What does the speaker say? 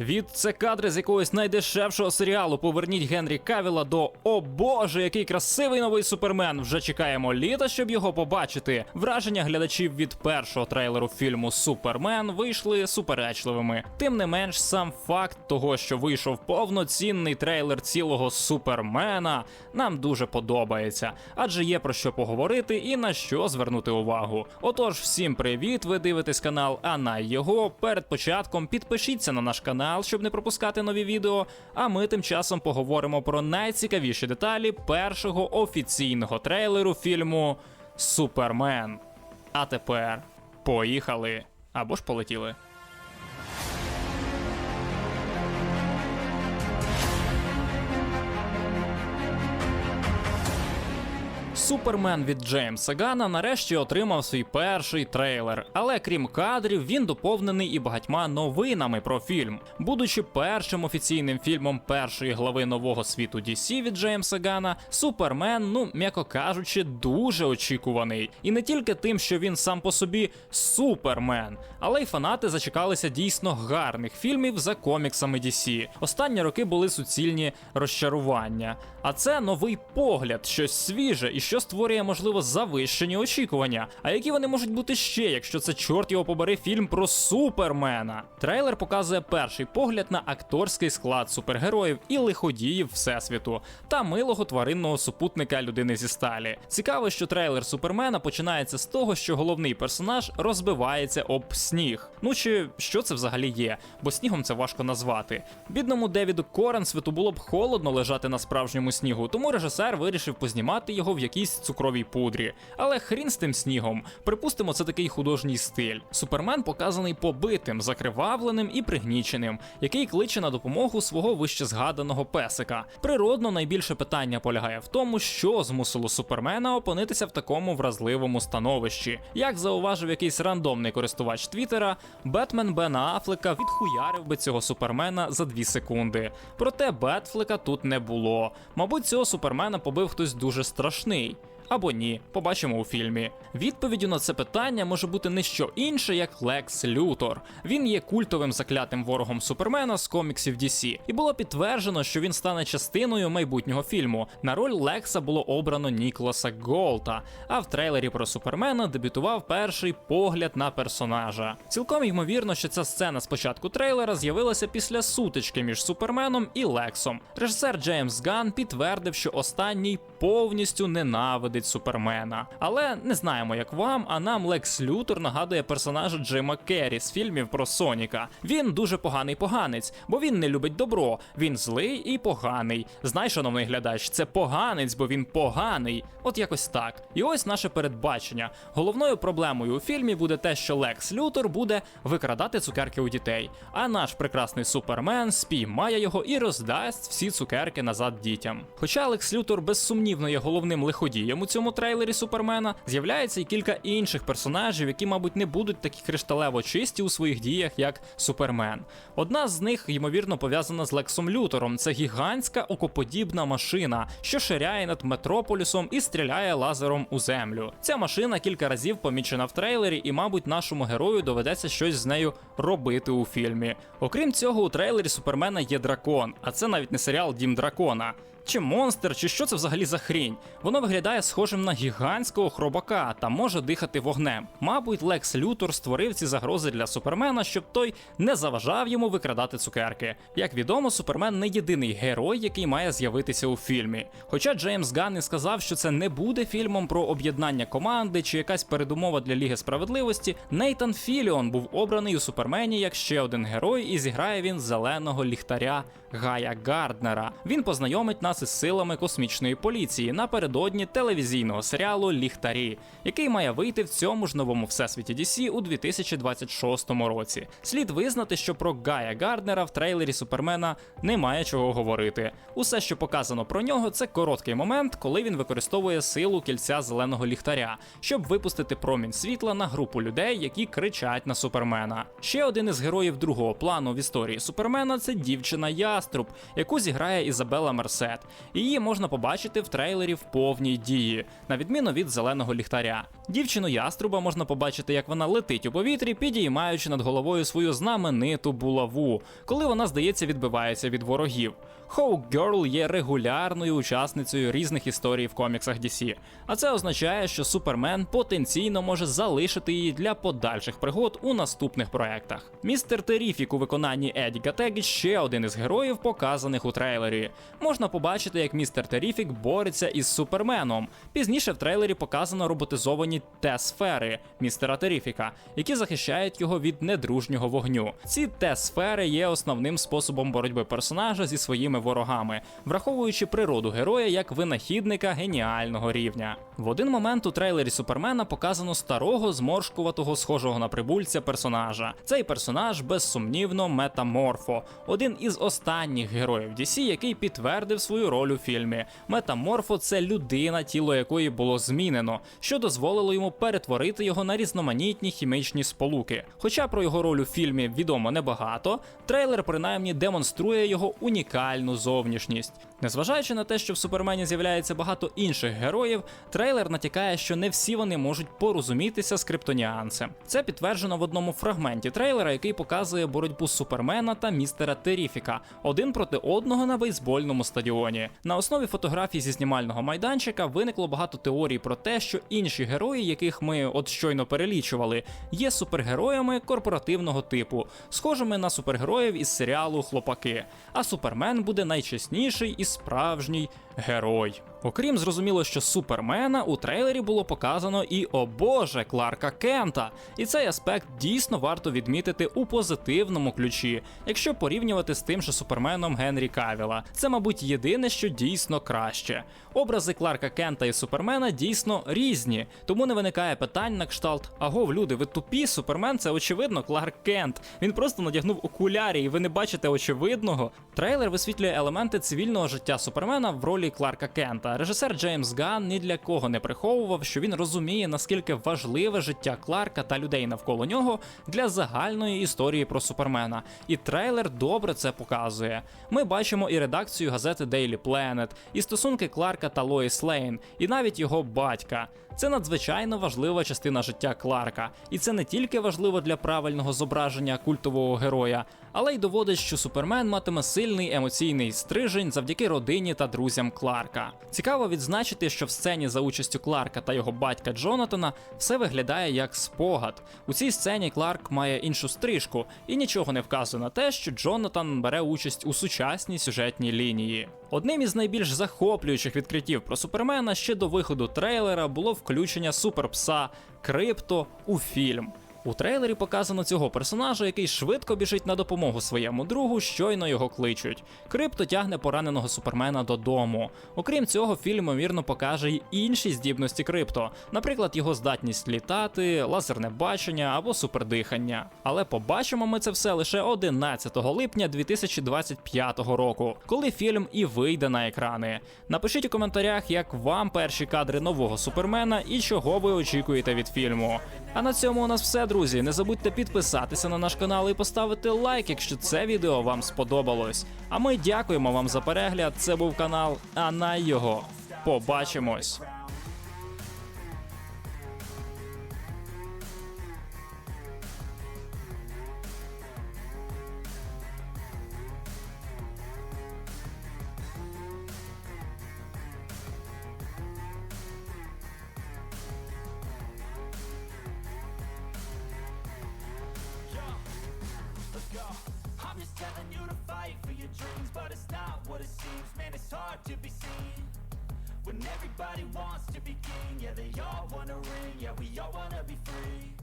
Від це кадри з якогось найдешевшого серіалу. Поверніть Генрі Кавіла до О Боже, який красивий новий супермен. Вже чекаємо літа, щоб його побачити. Враження глядачів від першого трейлеру фільму Супермен вийшли суперечливими. Тим не менш, сам факт того, що вийшов повноцінний трейлер цілого супермена, нам дуже подобається, адже є про що поговорити і на що звернути увагу. Отож, всім привіт! Ви дивитесь канал, а на його перед початком підпишіться на наш канал, щоб не пропускати нові відео. А ми тим часом поговоримо про найцікавіші деталі першого офіційного трейлеру фільму Супермен. А тепер поїхали або ж полетіли. Супермен від Джеймса Гана нарешті отримав свій перший трейлер, але крім кадрів, він доповнений і багатьма новинами про фільм. Будучи першим офіційним фільмом першої глави нового світу DC від Джеймса Гана, Супермен, ну м'яко кажучи, дуже очікуваний. І не тільки тим, що він сам по собі супермен, але й фанати зачекалися дійсно гарних фільмів за коміксами DC. Останні роки були суцільні розчарування. А це новий погляд, щось свіже і що створює, можливо, завищені очікування. А які вони можуть бути ще, якщо це чорт його побери фільм про супермена? Трейлер показує перший погляд на акторський склад супергероїв і лиходіїв всесвіту та милого тваринного супутника людини зі сталі. Цікаво, що трейлер супермена починається з того, що головний персонаж розбивається об сніг. Ну чи що це взагалі є? Бо снігом це важко назвати. Бідному Девіду Коренсвіту було б холодно лежати на справжньому снігу, тому режисер вирішив познімати його в якійсь цукровій пудрі. Але хрін з тим снігом. Припустимо, це такий художній стиль. Супермен показаний побитим, закривавленим і пригніченим, який кличе на допомогу свого вище згаданого песика. Природно, найбільше питання полягає в тому, що змусило супермена опинитися в такому вразливому становищі. Як зауважив якийсь рандомний користувач Твіттера, Бетмен Бена Афлека відхуярив би цього супермена за 2 секунди. Проте Бетфлика тут не було. Мабуть, цього супермена побив хтось дуже страшний. me Або ні, побачимо у фільмі. Відповіддю на це питання може бути не що інше, як Лекс Лютор. Він є культовим заклятим ворогом Супермена з коміксів DC, і було підтверджено, що він стане частиною майбутнього фільму. На роль Лекса було обрано Ніколаса Голта, а в трейлері про Супермена дебютував перший погляд на персонажа. Цілком ймовірно, що ця сцена з початку трейлера з'явилася після сутички між Суперменом і Лексом. Режисер Джеймс Ган підтвердив, що останній повністю ненавидить Супермена. Але не знаємо, як вам, а нам Лекс Лютор нагадує персонажа Джима Керрі з фільмів про Соніка. Він дуже поганий поганець, бо він не любить добро. Він злий і поганий. Знай, шановний глядач, це поганець, бо він поганий. От якось так. І ось наше передбачення. Головною проблемою у фільмі буде те, що Лекс Лютор буде викрадати цукерки у дітей, а наш прекрасний супермен спіймає його і роздасть всі цукерки назад дітям. Хоча Лекс Лютор безсумнівно є головним лиходієм у цьому трейлері Супермена, з'являється і кілька інших персонажів, які, мабуть, не будуть такі кришталево чисті у своїх діях, як Супермен. Одна з них, ймовірно, пов'язана з Лексом Лютором. Це гігантська окоподібна машина, що ширяє над метрополісом і стріляє лазером у землю. Ця машина кілька разів помічена в трейлері, і, мабуть, нашому герою доведеться щось з нею робити у фільмі. Окрім цього, у трейлері Супермена є дракон, а це навіть не серіал Дім дракона. Чи монстр, чи що це взагалі за хрінь? Воно виглядає схожим на гігантського хробака та може дихати вогнем. Мабуть, Лекс Лютор створив ці загрози для супермена, щоб той не заважав йому викрадати цукерки. Як відомо, супермен не єдиний герой, який має з'явитися у фільмі. Хоча Джеймс Ганн і сказав, що це не буде фільмом про об'єднання команди чи якась передумова для Ліги справедливості, Нейтан Філіон був обраний у супермені як ще один герой, і зіграє він зеленого ліхтаря Гая Гарднера. Він познайомить нас із силами космічної поліції напередодні телевізійного серіалу Ліхтарі, який має вийти в цьому ж новому всесвіті DC у 2026 році. Слід визнати, що про Гая Гарднера в трейлері Супермена немає чого говорити. Усе, що показано про нього, це короткий момент, коли він використовує силу кільця зеленого ліхтаря, щоб випустити промінь світла на групу людей, які кричать на Супермена. Ще один із героїв другого плану в історії Супермена це дівчина Яструб, яку зіграє Ізабела Мерсет. Її можна побачити в трейлері в повній дії, на відміну від зеленого ліхтаря. Дівчину яструба можна побачити, як вона летить у повітрі, підіймаючи над головою свою знамениту булаву, коли вона, здається, відбивається від ворогів. Hawk є регулярною учасницею різних історій в коміксах DC, а це означає, що Супермен потенційно може залишити її для подальших пригод у наступних проектах. Містер Теріфік у виконанні Еді Гатегі ще один із героїв, показаних у трейлері. Можна побачити, як містер Теріфік бореться із Суперменом. Пізніше в трейлері показано роботизовані Т-сфери містера Теріфіка, які захищають його від недружнього вогню. Ці Т-сфери є основним способом боротьби персонажа зі своїми ворогами, враховуючи природу героя як винахідника геніального рівня. В один момент у трейлері Супермена показано старого зморшкуватого, схожого на прибульця персонажа. Цей персонаж безсумнівно метаморфо, один із останніх героїв DC, який підтвердив свою роль у фільмі. Метаморфо це людина, тіло якої було змінено, що дозволило йому перетворити його на різноманітні хімічні сполуки. Хоча про його роль у фільмі відомо небагато, трейлер принаймні демонструє його унікальну зовнішність. Незважаючи на те, що в Супермені з'являється багато інших героїв, трейлер натякає, що не всі вони можуть порозумітися з криптоніанцем. Це підтверджено в одному фрагменті трейлера, який показує боротьбу Супермена та містера Теріфіка один проти одного на бейсбольному стадіоні. На основі фотографій зі знімального майданчика виникло багато теорій про те, що інші герої, яких ми от щойно перелічували, є супергероями корпоративного типу, схожими на супергероїв із серіалу Хлопаки. А Супермен буде найчесніший і справжній герой. Окрім зрозуміло, що Супермена у трейлері було показано і о Боже Кларка Кента. І цей аспект дійсно варто відмітити у позитивному ключі, якщо порівнювати з тим, що Суперменом Генрі Кавіла. Це, мабуть, єдине, що дійсно краще. Образи Кларка Кента і Супермена дійсно різні, тому не виникає питань на кшталт: агов, люди, ви тупі, Супермен це очевидно Кларк Кент. Він просто надягнув окулярі, і ви не бачите очевидного. Трейлер висвітлює елементи цивільного життя Супермена в ролі Кларка Кента. Режисер Джеймс Ган ні для кого не приховував, що він розуміє, наскільки важливе життя Кларка та людей навколо нього для загальної історії про Супермена. І трейлер добре це показує. Ми бачимо і редакцію газети Daily Planet, і стосунки Кларка та Лоїс Лейн, і навіть його батька. Це надзвичайно важлива частина життя Кларка, і це не тільки важливо для правильного зображення культового героя, але й доводить, що Супермен матиме сильний емоційний стрижень завдяки родині та друзям Кларка. Цікаво відзначити, що в сцені за участю Кларка та його батька Джонатана все виглядає як спогад. У цій сцені Кларк має іншу стрижку, і нічого не вказує на те, що Джонатан бере участь у сучасній сюжетній лінії. Одним із найбільш захоплюючих відкриттів про Супермена ще до виходу трейлера було включення суперпса Крипто у фільм. У трейлері показано цього персонажа, який швидко біжить на допомогу своєму другу, щойно його кличуть. Крипто тягне пораненого супермена додому. Окрім цього, фільм ймовірно покаже й інші здібності крипто, наприклад, його здатність літати, лазерне бачення або супердихання. Але побачимо ми це все лише 11 липня 2025 року, коли фільм і вийде на екрани. Напишіть у коментарях, як вам перші кадри нового супермена і чого ви очікуєте від фільму. А на цьому у нас все, друзі. Не забудьте підписатися на наш канал і поставити лайк, якщо це відео вам сподобалось. А ми дякуємо вам за перегляд. Це був канал Ана його. Побачимось. When everybody wants to be king. Yeah, they all wanna ring. Yeah, we all wanna be free.